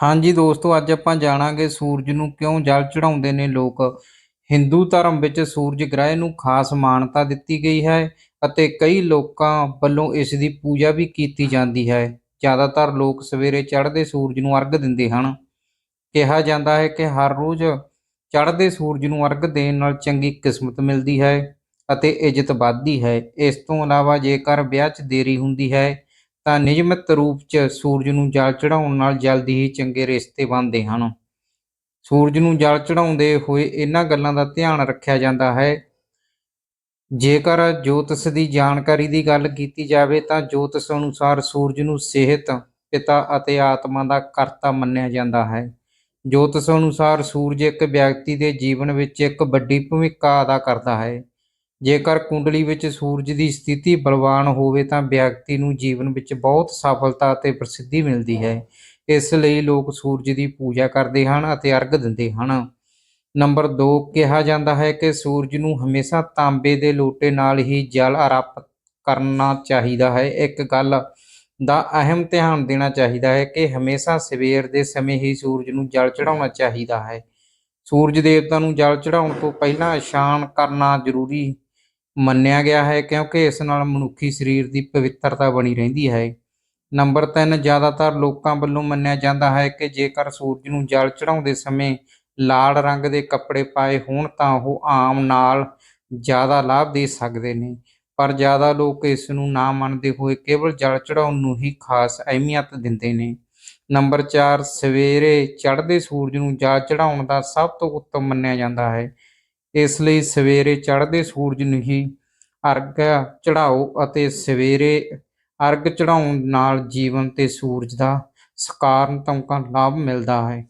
ਹਾਂਜੀ ਦੋਸਤੋ, ਅੱਜ ਆਪਾਂ ਜਾਣਾਂਗੇ ਸੂਰਜ ਨੂੰ ਕਿਉਂ ਜਲ ਚੜਾਉਂਦੇ ਨੇ ਲੋਕ। ਹਿੰਦੂ ਧਰਮ ਵਿੱਚ ਸੂਰਜ ਗ੍ਰਹਿ ਨੂੰ ਖਾਸ ਮਾਨਤਾ ਦਿੱਤੀ ਗਈ ਹੈ ਅਤੇ ਕਈ ਲੋਕਾਂ ਵੱਲੋਂ ਇਸ ਦੀ ਪੂਜਾ ਵੀ ਕੀਤੀ ਜਾਂਦੀ ਹੈ। ਜ਼ਿਆਦਾਤਰ ਲੋਕ ਸਵੇਰੇ ਚੜ੍ਹਦੇ ਸੂਰਜ ਨੂੰ ਅਰਘ ਦਿੰਦੇ ਹਨ। ਕਿਹਾ ਜਾਂਦਾ ਹੈ ਕਿ ਹਰ ਰੋਜ਼ ਚੜ੍ਹਦੇ ਸੂਰਜ ਨੂੰ ਅਰਘ ਦੇਣ ਨਾਲ ਚੰਗੀ ਕਿਸਮਤ ਮਿਲਦੀ ਹੈ ਅਤੇ ਇੱਜ਼ਤ ਵੱਧਦੀ ਹੈ। ਇਸ ਤੋਂ ਇਲਾਵਾ ਜੇਕਰ ਵਿਆਹ 'ਚ ਦੇਰੀ ਹੁੰਦੀ ਹੈ ਤਾਂ ਨਿਯਮਿਤ ਰੂਪ 'ਚ ਸੂਰਜ ਨੂੰ ਜਲ ਚੜਾਉਣ ਨਾਲ ਜਲਦੀ ਹੀ ਚੰਗੇ ਰਿਸ਼ਤੇ ਬਣਦੇ ਹਨ। ਸੂਰਜ ਨੂੰ ਜਲ ਚੜਾਉਂਦੇ ਹੋਏ ਇਹਨਾਂ ਗੱਲਾਂ ਦਾ ਧਿਆਨ ਰੱਖਿਆ ਜਾਂਦਾ ਹੈ। ਜੇਕਰ ਜੋਤਸ ਦੀ ਜਾਣਕਾਰੀ ਦੀ ਗੱਲ ਕੀਤੀ ਜਾਵੇ ਤਾਂ ਜੋਤਸ ਅਨੁਸਾਰ ਸੂਰਜ ਨੂੰ ਸਿਹਤ, ਪਿਤਾ ਅਤੇ ਆਤਮਾ ਦਾ ਕਰਤਾ ਮੰਨਿਆ ਜਾਂਦਾ ਹੈ। ਜੋਤਸ ਅਨੁਸਾਰ ਸੂਰਜ ਇੱਕ ਵਿਅਕਤੀ ਦੇ ਜੀਵਨ ਵਿੱਚ ਇੱਕ ਵੱਡੀ ਭੂਮਿਕਾ ਅਦਾ ਕਰਦਾ ਹੈ। ਜੇਕਰ ਕੁੰਡਲੀ ਵਿੱਚ ਸੂਰਜ ਦੀ ਸਥਿਤੀ ਬਲਵਾਨ ਹੋਵੇ ਤਾਂ ਵਿਅਕਤੀ ਨੂੰ ਜੀਵਨ ਵਿੱਚ ਬਹੁਤ ਸਫਲਤਾ ਅਤੇ ਪ੍ਰਸਿੱਧੀ ਮਿਲਦੀ ਹੈ। ਇਸ ਲਈ ਲੋਕ ਸੂਰਜ ਦੀ ਪੂਜਾ ਕਰਦੇ ਹਨ ਅਤੇ ਅਰਘ ਦਿੰਦੇ ਹਨ। ਨੰਬਰ 2 ਕਿਹਾ ਜਾਂਦਾ ਹੈ ਕਿ ਸੂਰਜ ਨੂੰ ਹਮੇਸ਼ਾ ਤਾਂਬੇ ਦੇ ਲੋਟੇ ਨਾਲ ਹੀ ਜਲ ਅਰਪ ਕਰਨਾ ਚਾਹੀਦਾ ਹੈ। ਇੱਕ ਗੱਲ ਦਾ ਅਹਿਮ ਧਿਆਨ ਦੇਣਾ ਚਾਹੀਦਾ ਹੈ ਕਿ ਹਮੇਸ਼ਾ ਸਵੇਰ ਦੇ ਸਮੇਂ ਹੀ ਸੂਰਜ ਨੂੰ ਜਲ ਚੜਾਉਣਾ ਚਾਹੀਦਾ ਹੈ। ਸੂਰਜ ਦੇਵਤਾ ਨੂੰ ਜਲ ਚੜਾਉਣ ਤੋਂ ਪਹਿਲਾਂ ਇਸ਼ਨਾਨ ਕਰਨਾ ਜ਼ਰੂਰੀ ਮੰਨਿਆ ਗਿਆ ਹੈ ਕਿਉਂਕਿ ਇਸ ਨਾਲ ਮਨੁੱਖੀ ਸਰੀਰ ਦੀ ਪਵਿੱਤਰਤਾ ਬਣੀ ਰਹਿੰਦੀ ਹੈ। ਨੰਬਰ 3 ਜ਼ਿਆਦਾਤਰ ਲੋਕਾਂ ਵੱਲੋਂ ਮੰਨਿਆ ਜਾਂਦਾ ਹੈ ਕਿ ਜੇਕਰ ਸੂਰਜ ਨੂੰ ਜਲ ਚੜਾਉਂਦੇ ਸਮੇਂ ਲਾਲ ਰੰਗ ਦੇ ਕੱਪੜੇ ਪਾਏ ਹੋਣ ਤਾਂ ਉਹ ਆਮ ਨਾਲ ਜ਼ਿਆਦਾ ਲਾਭ ਦੇ ਸਕਦੇ ਨੇ। ਪਰ ਜ਼ਿਆਦਾ ਲੋਕ ਇਸ ਨੂੰ ਨਾ ਮੰਨਦੇ ਹੋਏ ਕੇਵਲ ਜਲ ਚੜਾਉਣ ਨੂੰ ਹੀ ਖਾਸ ਅਹਿਮੀਅਤ ਦਿੰਦੇ ਨੇ। ਨੰਬਰ 4 ਸਵੇਰੇ ਚੜ੍ਹਦੇ ਸੂਰਜ ਨੂੰ ਜਲ ਚੜਾਉਣ ਦਾ ਸਭ ਤੋਂ ਉੱਤਮ ਮੰਨਿਆ ਜਾਂਦਾ ਹੈ। ਇਸ ਲਈ ਸਵੇਰੇ ਚੜ੍ਹਦੇ ਸੂਰਜ ਨੂੰ ਹੀ ਅਰਗ ਚੜਾਓ ਅਤੇ ਸਵੇਰੇ ਅਰਗ ਚੜਾਉਣ ਨਾਲ ਜੀਵਨ ਤੇ ਸੂਰਜ ਦਾ ਸਕਾਰਾਤਮਕ ਲਾਭ ਮਿਲਦਾ ਹੈ।